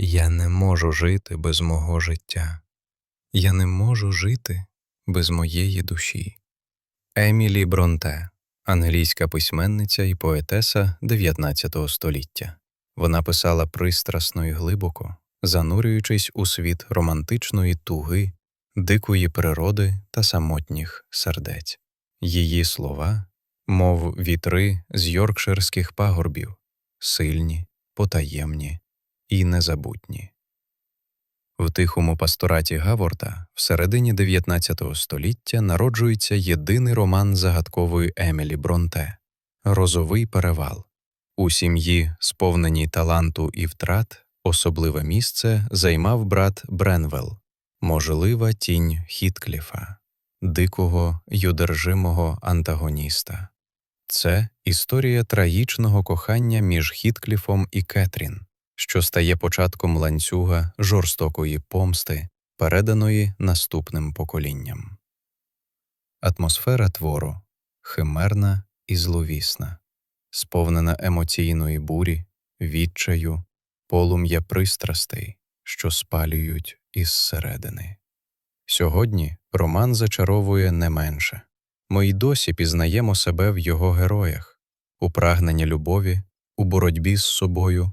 Я не можу жити без мого життя. Я не можу жити без моєї душі. Емілі Бронте, англійська письменниця і поетеса 19 століття. Вона писала пристрасно і глибоко, занурюючись у світ романтичної туги, дикої природи та самотніх сердець. Її слова, мов вітри з йоркширських пагорбів, сильні, потаємні і незабутні. В тихому пастораті Гаворта в середині 19 століття народжується єдиний роман загадкової Емілі Бронте Розовий перевал. У сім'ї, сповненій таланту і втрат, особливе місце займав брат Бренвелл, можлива тінь Хіткліфа, дикого й одержимого антагоніста. Це історія трагічного кохання між Хіткліфом і Кетрін, що стає початком ланцюга жорстокої помсти, переданої наступним поколінням. Атмосфера твору химерна і зловісна, сповнена емоційної бурі, відчаю, полум'я пристрастей, що спалюють із середини. Сьогодні роман зачаровує не менше. Ми й досі пізнаємо себе в його героях, у прагненні любові, у боротьбі з собою,